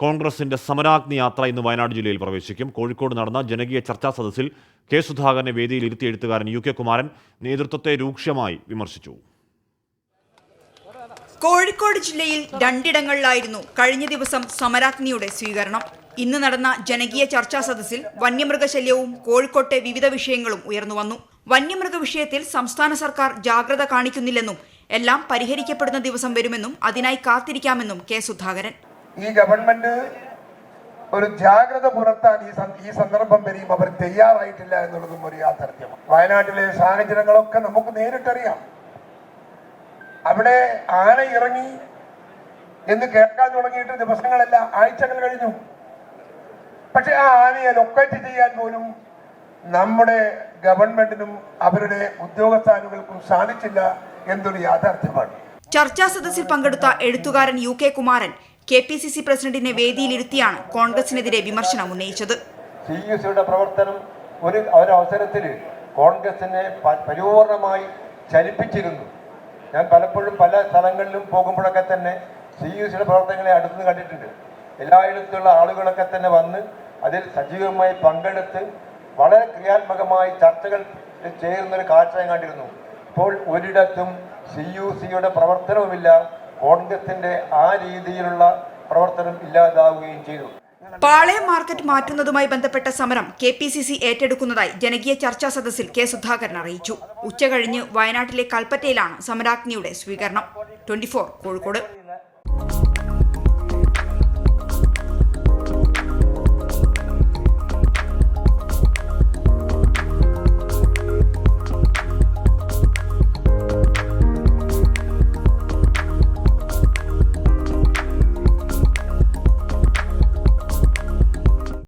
കോൺഗ്രസിന്റെ സമരാഗ്നി യാത്ര ഇന്ന് വയനാട് ജില്ലയിൽ പ്രവേശിക്കും. കോഴിക്കോട് നടന്ന ജനകീയ ചർച്ചാ സദസ്സിൽ കെ സുധാകരനെ വേദിയിൽ ഇരുത്തി എഴുത്തുകാരൻ യു കെ കുമാരൻ നേതൃത്വത്തെ രൂക്ഷമായി വിമർശിച്ചു. കോഴിക്കോട് ജില്ലയിൽ രണ്ടിടങ്ങളിലായിരുന്നു കഴിഞ്ഞ ദിവസം സമരാഗ്നിയുടെ സ്വീകരണം. ഇന്ന് നടന്ന ജനകീയ ചർച്ചാ സദസ്സിൽ വന്യമൃഗശല്യവും കോഴിക്കോട്ടെ വിവിധ വിഷയങ്ങളും ഉയർന്നു വന്നു. വന്യമൃഗ വിഷയത്തിൽ സംസ്ഥാന സർക്കാർ ജാഗ്രത കാണിക്കുന്നില്ലെന്നും എല്ലാം പരിഹരിക്കപ്പെടുന്ന ദിവസം വരുമെന്നും അതിനായി കാത്തിരിക്കാമെന്നും കെ സുധാകരൻ. ഈ ഗവൺമെന്റ് ഒരു ജാഗ്രത പുലർത്താൻ ഈ ഈ സന്ദർഭം വരെയും അവർ തയ്യാറായിട്ടില്ല എന്നുള്ളതും ഒരു യാഥാർത്ഥ്യമാണ്. വയനാട്ടിലെ സാഹചര്യങ്ങളൊക്കെ നമുക്ക് നേരിട്ടറിയാം. അവിടെ ആന ഇറങ്ങി എന്ന് കേൾക്കാൻ തുടങ്ങിയിട്ട് ദിവസങ്ങളല്ല ആഴ്ചകൾ കഴിഞ്ഞു. പക്ഷെ ആ ആനയെ ലൊക്കേറ്റ് ചെയ്യാൻ പോലും നമ്മുടെ ഗവൺമെന്റിനും അവരുടെ ഉദ്യോഗസ്ഥാനുകൾക്കും സാധിച്ചില്ല എന്നൊരു യാഥാർത്ഥ്യമാണ്. ചർച്ചാ സദസ്സിൽ പങ്കെടുത്ത എഴുത്തുകാരൻ U K Kumaran K P C C പ്രസിഡന്റിനെ വേദിയിലിരുത്തിയാണ് കോൺഗ്രസിനെതിരെ വിമർശനം ഉന്നയിച്ചത്. സി യു സിയുടെ പ്രവർത്തനം ഒരു ഒരവസരത്തിൽ കോൺഗ്രസിനെ പരിപൂർണമായി ചലിപ്പിച്ചിരുന്നു. ഞാൻ പലപ്പോഴും പല സ്ഥലങ്ങളിലും പോകുമ്പോഴൊക്കെ തന്നെ സി യു സിയുടെ പ്രവർത്തനങ്ങളെ അടുത്ത് കണ്ടിട്ടുണ്ട്. എല്ലായിടത്തുള്ള ആളുകളൊക്കെ തന്നെ വന്ന് അതിൽ സജീവമായി പങ്കെടുത്ത് വളരെ ക്രിയാത്മകമായി ചർച്ചകൾ ചേരുന്നൊരു കാഴ്ച ഞാൻ കണ്ടിരുന്നു. ഇപ്പോൾ ഒരിടത്തും സി യു സിയുടെ പ്രവർത്തനവുമില്ല കോൺഗ്രസിന്റെ ആ രീതിയിലുള്ള പ്രവർത്തനം ഇല്ലാതാവുകയും ചെയ്തു. പാളയം മാർക്കറ്റ് മാറ്റുന്നതുമായി ബന്ധപ്പെട്ട സമരം കെ പി സി സി ഏറ്റെടുക്കുന്നതായി ജനകീയ ചർച്ചാ സദസ്സിൽ കെ സുധാകരൻ അറിയിച്ചു. ഉച്ചകഴിഞ്ഞ് വയനാട്ടിലെ കൽപ്പറ്റയിലാണ് സമരാഗ്നിയുടെ സ്വീകരണം. ട്വന്റി കോഴിക്കോട്.